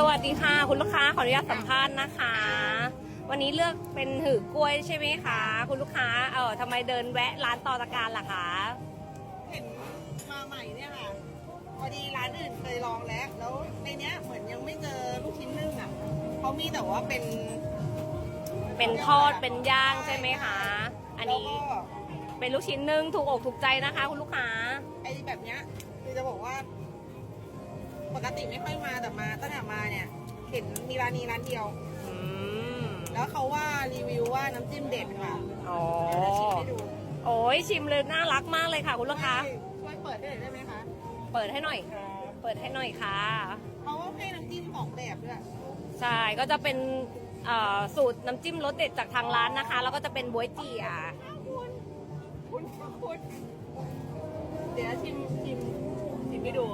สวัสดีค่ะ คุณลูกค้าขออนุญาตสัมภาษณ์นะคะ วันนี้เลือกเป็นหือกล้วยใช่ไหมคะ คุณลูกค้าเออทำไมเดินแวะร้านตอตะการล่ะคะเห็นมาใหม่เนี่ยค่ะพอดีร้านอื่นเคยลองแล้ว แล้วในเนี้ยเหมือนยังไม่เจอลูกชิ้นนึ่งอะเขามีแต่ว่าเป็น เป็นทอดเป็นย่างใช่ไหมคะ อันนี้แล้วก็เป็นลูกชิ้นนึ่งถูกอกถูกใจนะคะ คุณลูกค้า ปกติไม่ค่อยมาแต่มาตั้งแต่มาเนี่ย เห็นมีร้านนี้ร้านเดียว อืมแล้วเขาว่ารีวิวว่าน้ำจิ้มเด็ดค่ะอ๋อเดี๋ยวจะชิมให้ดูโอ้ยชิมเลยน่ารักมากเลยค่ะ คุณลูกค้าช่วยเปิดได้หน่อยได้ไหมคะเปิดให้หน่อย เปิดให้หน่อยค่ะ เขาให้น้ำจิ้มสองแบบด้วยใช่ก็จะเป็นเอ่อสูตรน้ำจิ้มรสเด็ดจากทางร้านนะคะ แล้วก็จะเป็นบวยเจียคุณคุณคุณเดี๋ยวชิมชิมชิมให้ดู